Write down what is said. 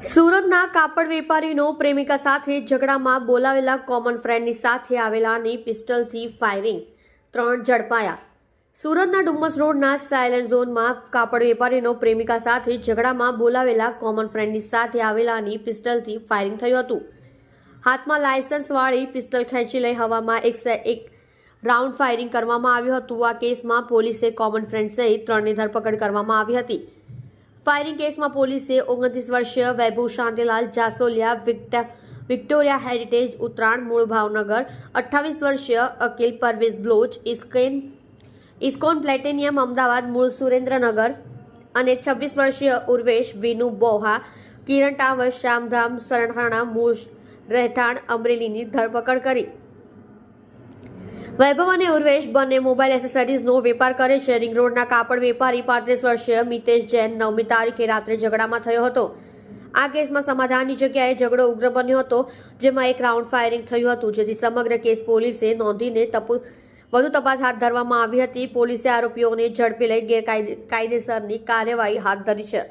સુરતના કાપડ વેપારીનો પ્રેમિકા સાથે ઝઘડામાં બોલાવેલા કોમન ફ્રેન્ડની સાથે આવેલાની પિસ્ટલથી ફાયરિંગ ત્રણ ઝડપાયા. સુરતના ડુમ્મસ રોડના સાયલન્ટ ઝોનમાં કાપડ વેપારીનો પ્રેમિકા સાથે ઝઘડામાં બોલાવેલા કોમન ફ્રેન્ડની સાથે આવેલાની પિસ્ટલથી ફાયરિંગ થયું હતું. હાથમાં લાયસન્સવાળી પિસ્તલ ખેંચી લઈ હવામાં એક સે- એક રાઉન્ડ ફાયરિંગ કરવામાં આવ્યું હતું. આ કેસમાં પોલીસે કોમન ફ્રેન્ડ સહિત ત્રણની ધરપકડ કરવામાં આવી હતી. ફાયરિંગ કેસમાં પોલીસે ઓગણત્રીસ વર્ષીય વૈભવ શાંતિલાલ જાસોલિયા વિક્ટ- વિક્ટોરિયા હેરિટેજ, ઉત્તરાયણ, મૂળ ભાવનગર, અઠ્ઠાવીસ વર્ષીય અકિલ પરવેઝ બ્લોચ, ઇસ્કેન, ઇસ્કોન પ્લેટિનિયમ, અમદાવાદ, મૂળ સુરેન્દ્રનગર અને છવ્વીસ વર્ષીય ઉર્વેશ, વિનુ બોહા, કિરણ ટાવર, શ્યામધામ સરણાણા મૂળ રહેઠાણ, અમરેલીની ધરપકડ કરી. વૈભવ અને ઉર્વેશ બંને મોબાઈલ એસેસરીઝનો વેપાર કરે છે. રિંગ રોડના કાપડ વેપારી પાંત્રીસ વર્ષીય મિતેશ જૈન નવમી તારીખે રાત્રે ઝઘડામાં થયો હતો. આ કેસમાં સમાધાનની જગ્યાએ ઝઘડો ઉગ્ર બન્યો હતો, જેમાં એક રાઉન્ડ ફાયરિંગ થયું હતું, જેથી સમગ્ર કેસ પોલીસે નોંધીને વધુ તપાસ હાથ ધરવામાં આવી હતી. પોલીસે આરોપીઓને ઝડપી લઈ ગેરકાયદે, કાયદેસરની કાર્યવાહી હાથ ધરી છે.